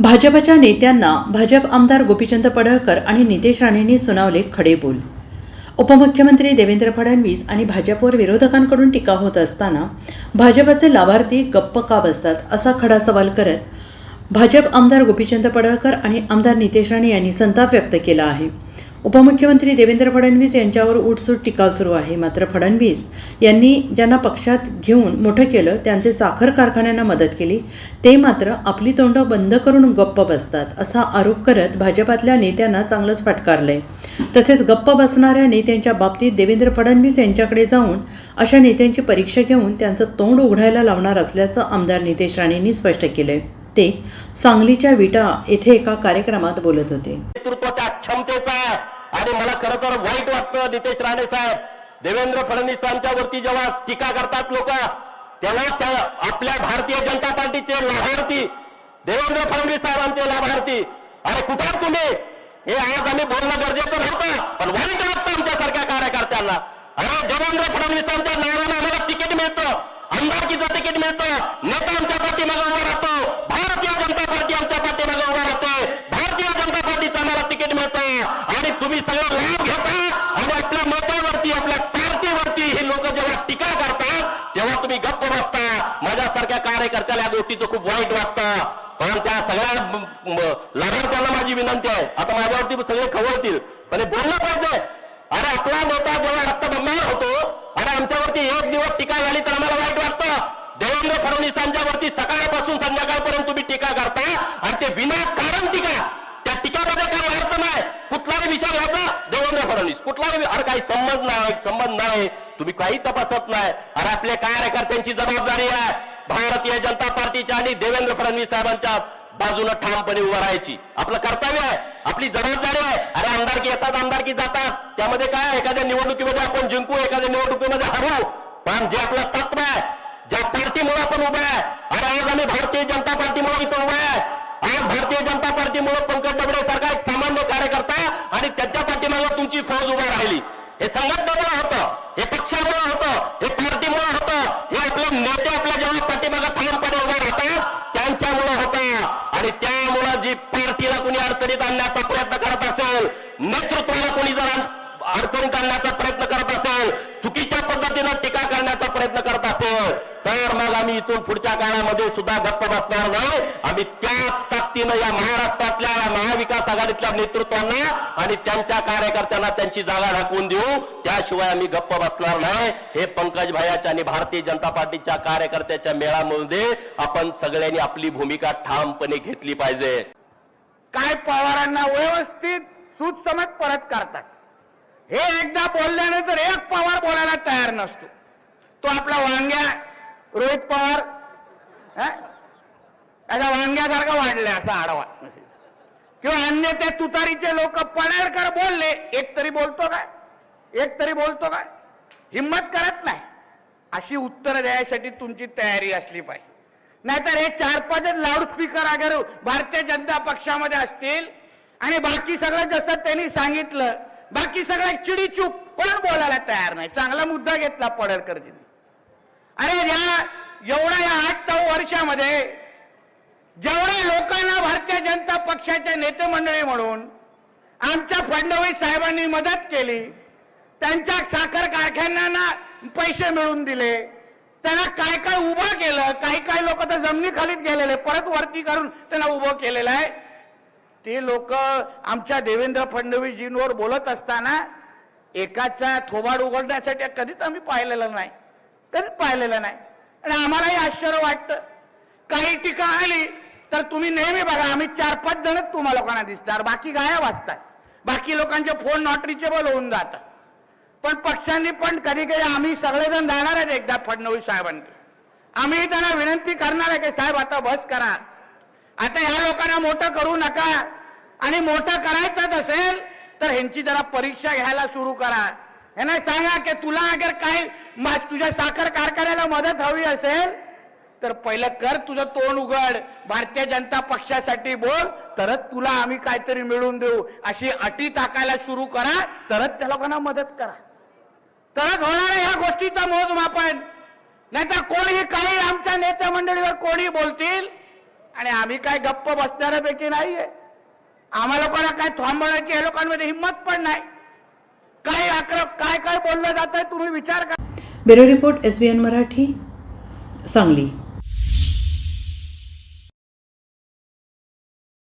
भाजपच्या नेत्यांना भाजप आमदार गोपीचंद पडळकर आणि नितेश राणेंनी सुनावले खडे बोल उपमुख्यमंत्री देवेंद्र फडणवीस आणि भाजपवर विरोधकांकडून टीका होत असताना भाजपचे लाभार्थी गप्प का बसतात असा खडा सवाल करत भाजप आमदार गोपीचंद पडळकर आणि आमदार नितेश राणे यांनी संताप व्यक्त केला आहे. उपमुख्यमंत्री देवेंद्र फडणवीस यांच्यावर उठसूट टीका सुरू आहे. मात्र फडणवीस यांनी ज्यांना पक्षात घेऊन मोठं केलं त्यांचे साखर कारखान्यांना मदत केली ते मात्र आपली तोंडं बंद करून गप्प बसतात असा आरोप करत भाजपातल्या नेत्यांना चांगलंच फटकारलंय. तसेच गप्प बसणाऱ्या नेत्यांच्या बाबतीत देवेंद्र फडणवीस यांच्याकडे जाऊन अशा नेत्यांची परीक्षा घेऊन त्यांचं तोंड उघडायला लावणार असल्याचं आमदार नितेश राणेंनी स्पष्ट केलंय. ते सांगलीच्या विटा येथे एका कार्यक्रमात बोलत होते नेतृत्व त्या क्षमतेचा आहे आणि मला खरं तर वाईट वाटतं नितेश राणे साहेब. देवेंद्र फडणवीसांच्या वरती जेव्हा टीका करतात लोक तेव्हा त्या आपल्या भारतीय जनता पार्टीचे लाभार्थी देवेंद्र फडणवीस साहेबांचे लाभार्थी. अरे कुठे तुम्ही? हे आज आम्ही बोलणं गरजेचं नव्हतं पण वाईट वाटतं आमच्यासारख्या कार्यकर्त्यांना. अरे देवेंद्र फडणवीसांच्या नावानं आम्हाला तिकीट मिळतं आमदारकीचं तिकीट मिळतं नेता आमच्या पाठीमागे उभा राहतो भारतीय जनता पार्टी आमच्या पाठीमागे उभा राहते भारतीय जनता पार्टीचं आम्हाला तिकीट मिळतं आणि तुम्ही सगळं लाभ घेता आणि आपल्या मतावरती आपल्या पार्टीवरती हे लोक जेव्हा टीका करतात तेव्हा तुम्ही माझ्यासारख्या कार्यकर्त्याला या गोष्टीचं खूप वाईट वाटतं. पण त्या सगळ्या लाभार्थ्यांना माझी विनंती आहे. आता माझ्यावरती सगळे खवळतील. पण हे बोललं पाहिजे. अरे आपला नेता जेव्हा रक्तबंबाळ होतो अरे आमच्यावरती एक दिवस टीका झाली तर आम्हाला वाईट वाटतं. देवेंद्र फडणवीसांच्यावरती सकाळपासून संध्याकाळपर्यंत तुम्ही टीका करता आणि ते विनाकारण टीका. त्या टीका नाही. कुठलाही विचार घ्यायचा देवेंद्र फडणवीस कुठलाही अरे काही संबंध नाही संबंध नाही. तुम्ही काही तपासत नाही. अरे आपल्या कार्यकर्त्यांची जबाबदारी आहे. भारतीय जनता पार्टीच्या आणि देवेंद्र फडणवीस साहेबांच्या बाजूनं ठामपणे उभं राहायची. आपलं कर्तव्य आहे. आपली जबाबदारी आहे. अरे आमदारकी येतात आमदारकी जातात. त्यामध्ये काय एखाद्या निवडणुकीमध्ये आपण जिंकू एखाद्या निवडणुकीमध्ये हरू. पण जे आपलं तत्व आहे ज्या पार्टीमुळे आपण उभं आहे. अरे आज आम्ही भारतीय जनता पार्टीमुळे इथं उभं आहे. आज भारतीय जनता पार्टीमुळे पंकज दबडे सारखा एक सामान्य कार्यकर्ता आणि त्याच्या पाठीमागे तुमची फौज उभा राहिली. हे संघटनेमुळे होतं हे पक्षामुळे होतं हे पार्टीमुळे होतं. हे आपले नेते आपल्या जेव्हा पाठीमागे ठामपणे उभे राहतात त्यांच्यामुळे होतं. आणि त्यामुळं जी पार्टीला कुणी अडचणीत आणण्याचा प्रयत्न करत असेल नेतृत्वाला कुणी जर अडचणीत आणण्याचा प्रयत्न करत असेल चुकीच्या पद्धतीनं टीका करण्याचा प्रयत्न करत असेल तर मग आम्ही इथून पुढच्या काळामध्ये सुद्धा गप्प बसणार नाही. आम्ही त्याच ताकदीनं या महाराष्ट्रातल्या महाविकास आघाडीतल्या नेतृत्वांना आणि त्यांच्या कार्यकर्त्यांना त्यांची जागा ढाकवून देऊ. त्याशिवाय आम्ही गप्प बसणार नाही. हे पंकज भायाच्या आणि भारतीय जनता पार्टीच्या कार्यकर्त्याच्या मेळामध्ये आपण सगळ्यांनी आपली भूमिका ठामपणे घेतली पाहिजे. काय पवारांना व्यवस्थित सूत समज परत करतात. हे एकदा बोलल्यानंतर एक पवार बोलायला तयार नसतो. तो आपला वांग्या रोहित पवार त्याच्या वांग्यासारखा वाढलाय असा आडवा किंवा अन्य त्या तुतारीचे लोक पणेरकर बोलले एक तरी बोलतो काय एक तरी बोलतो काय हिंमत करत नाही. अशी उत्तरं द्यायसाठी तुमची तयारी असली पाहिजे. नाहीतर हे चार पाच लाऊडस्पीकर अगर भारतीय जनता पक्षामध्ये असतील आणि बाकी सगळं जसं त्यांनी सांगितलं बाकी सगळं चिडीचूप कोण बोलायला तयार नाही. चांगला मुद्दा घेतला पडळकरजींनी. अरे या एवढ्या या आठ नऊ वर्षामध्ये जेवढ्या लोकांना भारतीय जनता पक्षाचे नेते मंडळी म्हणून आमच्या फडणवीस साहेबांनी मदत केली त्यांच्या साखर कारखान्यांना पैसे मिळवून दिले त्यांना काय काय उभं केलं काही काही लोक तर जमिनीखालीच गेलेले परत वरती करून त्यांना उभं केलेलं आहे. ते लोक आमच्या देवेंद्र फडणवीसजींवर बोलत असताना एकाचा थोबाड उघडण्यासाठी कधीच आम्ही पाहिलेलं नाही. कधीच पाहिलेलं नाही. आणि आम्हालाही आश्चर्य वाटतं. काही टीका आली तर तुम्ही नेहमी बघा आम्ही चार पाच जणच तुम्हा लोकांना दिसणार. बाकी गायब असतात बाकी लोकांचे फोन नॉट रिचेबल होऊन जातात. पण पक्षांनी पण कधी कधी आम्ही सगळेजण जाणार आहेत एकदा फडणवीस साहेबांकडे. आम्ही त्यांना विनंती करणार आहे की साहेब आता बस करा. आता ह्या लोकांना मोठं करू नका. आणि मोठं करायचंच असेल तर ह्यांची जरा परीक्षा घ्यायला सुरू करा. यांना सांगा की तुला अगर काय मा- तुझ्या साखर कारखान्याला मदत हवी असेल तर पहिलं कर तुझं तोंड उघड. भारतीय जनता पक्षासाठी बोल तरच तुला आम्ही काहीतरी मिळवून देऊ. अशी अटी टाकायला सुरू करा तरच त्या लोकांना मदत करा. तरच होणार ह्या गोष्टीचं मोजमापन नाहीतर कोणी काही आमच्या नेत्या मंडळीवर कोणी बोलतील आणि आम्ही काय गप्प बसणाऱ्यापैकी नाहीये. आम्हा लोकांना काय थांबवण्याची या लोकांमध्ये हिंमत पण नाही. काय अक्र काय काय बोललं जात आहे तुम्ही विचार करा. Bureau report S B N Marathi Sangli.